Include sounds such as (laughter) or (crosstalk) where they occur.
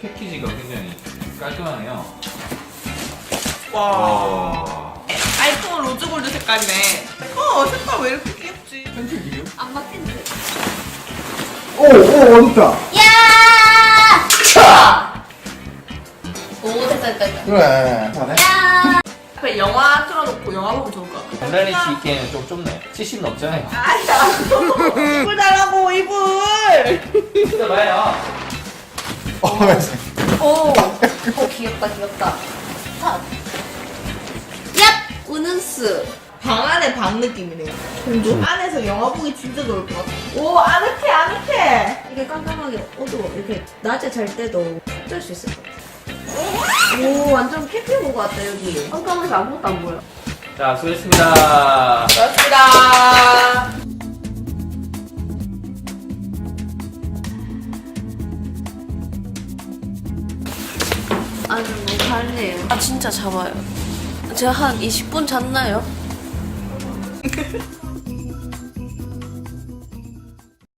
패키지가 굉장히 깔끔하네요. 와. 아이폰 로즈골드 색깔이네. 어, 색깔 왜 이렇게 귀엽지? 펜슬 기류? 안마 텐트. 오, 오, 어둡다. 야! 차! 오, 됐다, 됐다, 됐다. 그래. 잘해. 앞에 영화 틀어놓고 영화 보면 좋을 것 같아. 간단히 있기에는 좀 좁네. 70 넘잖아요. 아야! 이불 (laughs) 달라고, 이불! 진짜 말야. 어. 오! 오, 귀엽다, 귀엽다. 자. 얍! 우는스. 방 안에 방 느낌이네요. 공주 안에서 영화 보기 진짜 좋을 것 같아. 오, 아늑해, 아늑해. 이게 깜깜하게 어두워. 이렇게 낮에 잘 때도 뜰수 있을 것 같아. 오, 완전 캠핑 온것 같다, 여기. 깜깜해서 아무것도 안 보여. 자 수고했습니다 고맙습니다. 아주 너무 달래요. 아, 진짜 잡아요. 제가 한 20분 잤나요? (laughs)